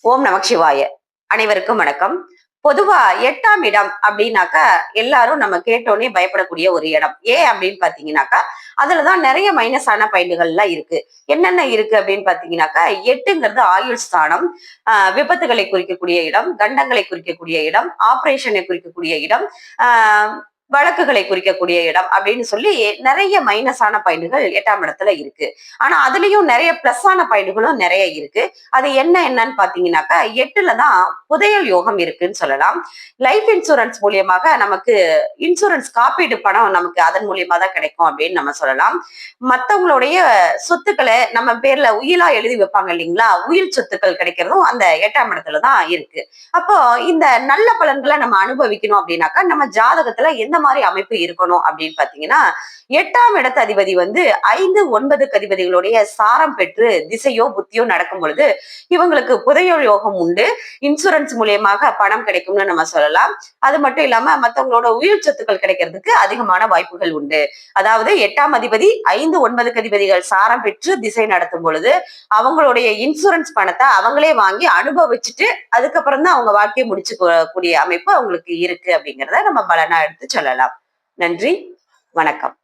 ஓம் நமக் சிவாய அனைவருக்கும் வணக்கம். பொதுவா எட்டாம் இடம் அப்படின்னாக்கா எல்லாரும் நம்ம கேட்டோன்னே பயப்படக்கூடிய ஒரு இடம். ஏன் அப்படின்னு பாத்தீங்கன்னாக்கா அதுலதான் நிறைய மைனஸான பயன்கள்லாம் இருக்கு. என்னென்ன இருக்கு அப்படின்னு பாத்தீங்கன்னாக்கா எட்டுங்கிறது ஆயுள் ஸ்தானம் ஆஹ் விபத்துகளை குறிக்கக்கூடிய இடம் கண்டங்களை குறிக்கக்கூடிய இடம் ஆபரேஷனை குறிக்கக்கூடிய இடம் ஆஹ் வழக்குகளை குறிக்கக்கூடிய இடம் அப்படின்னு சொல்லி நிறைய மைனஸான பயன்கள் எட்டாம் இடத்துல இருக்கு. ஆனா அதுலயும் நிறைய பிளஸ் ஆன பயன்களும் நிறைய இருக்கு. அது என்ன என்னன்னு பாத்தீங்கன்னாக்கா எட்டுல தான் புதையல் யோகம் இருக்குன்னு சொல்லலாம். லைஃப் இன்சூரன்ஸ் மூலியமாக நமக்கு இன்சூரன்ஸ் காப்பீடு பணம் நமக்கு அதன் மூலியமா தான் கிடைக்கும் அப்படின்னு நம்ம சொல்லலாம். மத்தவங்களுடைய சொத்துக்களை நம்ம பேர்ல உயிலா எழுதி வைப்பாங்க இல்லைங்களா? உயிர் சொத்துக்கள் கிடைக்கிறதும் அந்த எட்டாம் இடத்துல தான் இருக்கு. அப்போ இந்த நல்ல பலன்களை நம்ம அனுபவிக்கணும் அப்படின்னாக்கா நம்ம ஜாதகத்துல எந்த மாதிரி அமைப்பு இருக்கணும் அப்படின்னு பாத்தீங்கன்னா எட்டாம் இடத்து அதிபதி வந்து ஐந்து ஒன்பது அதிபதிகளுடைய சாரம் பெற்று திசையோ புத்தியோ நடக்கும் பொழுது இவங்களுக்கு புதையோர் யோகம் உண்டு. இன்சூரன்ஸ் மூலியமாக பணம் கிடைக்கும்னு நம்ம சொல்லலாம். அது மட்டும் இல்லாம மத்தவங்களோட உயிர் சொத்துக்கள் கிடைக்கிறதுக்கு அதிகமான வாய்ப்புகள் உண்டு. அதாவது எட்டாம் அதிபதி ஐந்து ஒன்பது அதிபதிகள் சாரம் பெற்று திசை நடத்தும் பொழுது அவங்களுடைய இன்சூரன்ஸ் பணத்தை அவங்களே வாங்கி அனுபவிச்சுட்டு அதுக்கப்புறம் தான் அவங்க வாழ்க்கையை முடிச்சு கூடிய அமைப்பு அவங்களுக்கு இருக்கு அப்படிங்கிறத நம்ம பலனா எடுத்து சொல்லலாம். கொள்ளலாம். நன்றி வணக்கம்.